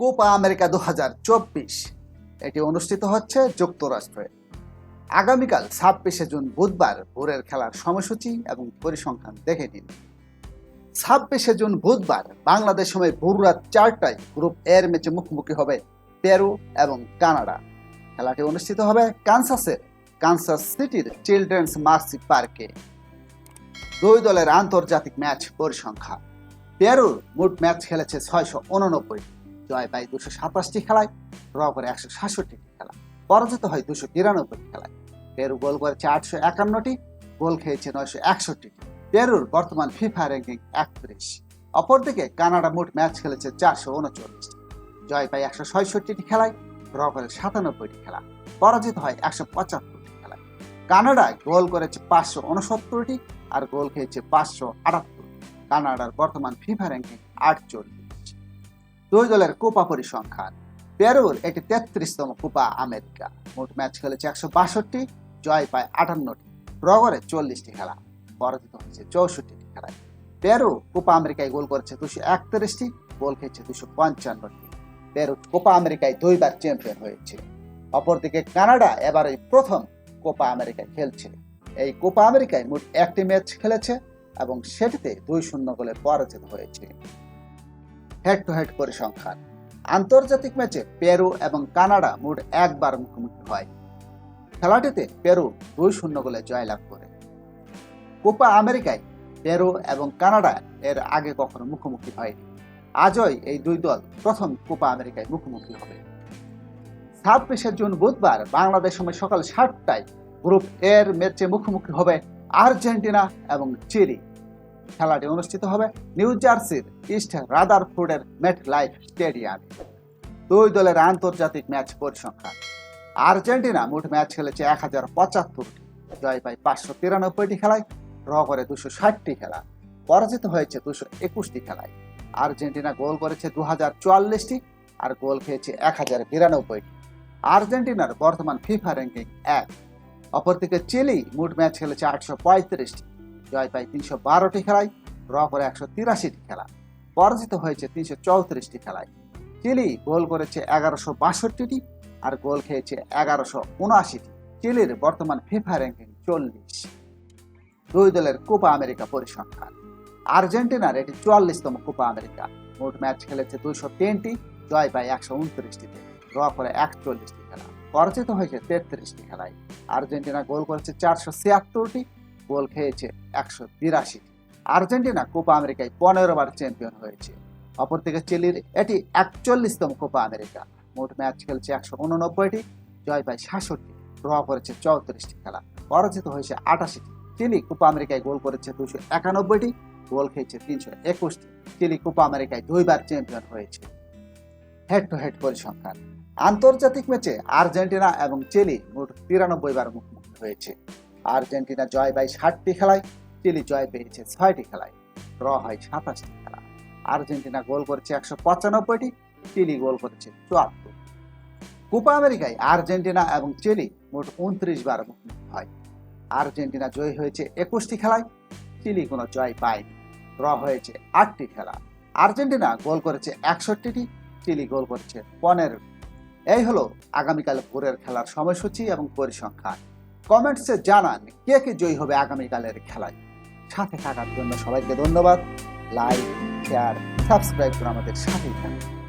Copa America দু হাজার চব্বিশ। এটি অনুষ্ঠিত হচ্ছে যুক্তরাষ্ট্রে। আগামীকাল ছাব্বিশে জুন বুধবার ভোরের খেলার সময়সূচি এবং পরিসংখ্যান দেখে নিন। ছাব্বিশে জুন বুধবার বাংলাদেশ সময় ভোর রাত চারটায় গ্রুপ এর ম্যাচে মুখোমুখি হবে পেরু এবং কানাডা। খেলাটি অনুষ্ঠিত হবে কানসাসের কানসাস সিটির চিলড্রেন্স মার্সি পার্কে। দুই দলের আন্তর্জাতিক ম্যাচ পরিসংখ্যা পেরুর মোট ম্যাচ খেলেছে ছয়শো উননব্বই জয় পায় দুশো সাতাশটি খেলায়, ড্র করে একশো সাতষট্টিটি খেলা পরাজিত হয় দুশো তিরানব্বই খেলায়। পেরু গোল করেছে আটশো একান্নটি, গোল খেয়েছে নয়শো একষট্টিটি। পেরুর বর্তমান ফিফা র্যাঙ্কিং একত্রিশ। অপরদিকে কানাডা মোট ম্যাচ খেলেছে চারশো উনচল্লিশটি। জয় পায় একশো ছয়ষট্টিটি খেলায়, ড্র করে সাতানব্বইটি খেলা পরাজিত হয় একশো পঁচাত্তরটি খেলায়। কানাডা গোল করেছে পাঁচশো উনসত্তরটি আর গোল খেয়েছে পাঁচশো আটাত্তর কানাডার বর্তমান ফিফা র্যাঙ্কিং আটচল্লিশ। দুই দলের কোপা পরিসংখ্যান। পেরুর এটি তেত্রিশতম কোপা আমেরিকা। মোট ম্যাচ খেলেছে একশো বাষট্টি, জয় পায় আটান্নটি ড্র করে চল্লিশটি খেলা, পরাজিত হয়েছে চৌষট্টিটি খেলায়। পেরু কোপা আমেরিকায় গোল করেছে দুশো একত্রিশটি, গোল খেয়েছে দুশো পঞ্চান্নটি। পেরু কোপা আমেরিকায় দুইবার চ্যাম্পিয়ন হয়েছে। অপরদিকে কানাডা এবারই প্রথম কোপা আমেরিকায় খেলছে। এই কোপা আমেরিকায় মোট একটি ম্যাচ খেলেছে এবং সেটিতে দুই শূন্য গোলে পরাজিত হয়েছে। হেড টু হেড পরিসংখ্যান। আন্তর্জাতিক ম্যাচে পেরু এবং কানাডা মোট একবার মুখোমুখি হয়। খেলাটিতে পেরু দুই শূন্য গোলে জয়লাভ করে। কোপা আমেরিকায় পেরু এবং কানাডা এর আগে কখনো মুখোমুখি হয়নি। আজই এই দুই দল প্রথম কোপা আমেরিকায় মুখোমুখি হবে। ছাব্বিশে জুন বুধবার বাংলাদেশ সময় সকাল সাতটায় গ্রুপ এর ম্যাচে মুখোমুখি হবে আর্জেন্টিনা এবং চিলি। খেলাটি অনুষ্ঠিত হবে নিউ জার্সির ইস্ট রাদারফোর্ডের মেট লাইফ স্টেডিয়ামে। দুই দলের আন্তর্জাতিক ম্যাচ পরিসংখ্যান। আর্জেন্টিনা মোট ম্যাচ খেলেছে এক হাজার পঁচাত্তরটি। জয় পায় পাঁচশো তিরানব্বইটি খেলায়, ড্র করে দুশো ষাটটি খেলা। পরাজিত হয়েছে দুশো একুশটি খেলায়। আর্জেন্টিনা গোল করেছে দু হাজার চুয়াল্লিশটি আর গোল খেয়েছে এক হাজার বিরানব্বইটি। আর্জেন্টিনার বর্তমান ফিফা র্যাঙ্কিং এক। অপরদিকে চিলি মোট ম্যাচ খেলেছে আটশো পঁয়ত্রিশটি। জয় পায় তিনশো বারোটি খেলায় ড্র করে একশো তিরাশিটি খেলা। পরাজিত হয়েছে তিনশো চৌত্রিশটি খেলায়। চিলি গোল করেছে এগারোশো বাষট্টিটি আর গোল খেয়েছে এগারোশো উনআশিটি। চিলির বর্তমান ফিফা র্যাঙ্কিং চল্লিশ। দুই দলের কোপা আমেরিকা পরিসংখ্যান। আর্জেন্টিনার এটি চুয়াল্লিশতম কোপা আমেরিকা। মোট ম্যাচ খেলেছে দুইশো তিনটি, জয় পায় একশো উনত্রিশটিতে। ড্র করে একচল্লিশটি খেলা। পরাজিত হয়েছে তেত্রিশটি খেলায়। আর্জেন্টিনা গোল করেছে চারশো ছিয়াত্তরটি গোল খেয়েছে একশো বিরাশিটি আর্জেন্টিনা কোপা আমেরিকায় পনেরো বার চ্যাম্পিয়ন হয়েছে। অপরদিকে চিলির এটি একচল্লিশতম কোপা আমেরিকা। মোট ম্যাচ খেলছে একশো উননব্বইটি, জয় পায় সাতষট্টি ড্র করেছে চৌত্রিশটি খেলা। পরাজিত হয়েছে আটাশিটি। চিলি কোপা আমেরিকায় গোল করেছে দুশো একানব্বইটি, গোল খেয়েছে তিনশো একুশটি। চিলি কোপা আমেরিকায় দুইবার চ্যাম্পিয়ন হয়েছে। হেড টু হেড পরিসংখ্যান। আন্তর্জাতিক ম্যাচে আর্জেন্টিনা এবং চিলি মোট তিরানব্বই বার মুখোমুখি হয়েছে। আর্জেন্টিনা জয় পায় ষাটটি খেলায়, চিলি জয় পেয়েছে ছয়টি খেলায়, ড্র হয় সাতাশটি খেলা আর্জেন্টিনা গোল করেছে একশো পঁচানব্বইটি, চিলি গোল করেছে চুয়াত্তর। কোপা আমেরিকায় আর্জেন্টিনা এবং চিলি মোট উনত্রিশ বার হয়। আর্জেন্টিনা জয়ী হয়েছে একুশটি খেলায়, চিলি কোনো জয় পায়নি, ড্র হয়েছে আটটি খেলা। আর্জেন্টিনা গোল করেছে একষট্টিটি, চিলি গোল করেছে পনেরো এই হলো আগামীকাল ভোরের খেলার সময়সূচি এবং পরিসংখ্যান। কমেন্টসে জানান কে কে জয়ী হবে আগামীকালের খেলায়। সাথে থাকার জন্য সবাইকে ধন্যবাদ। লাইক শেয়ার সাবস্ক্রাইব করে আমাদের সাথেই থাকুন।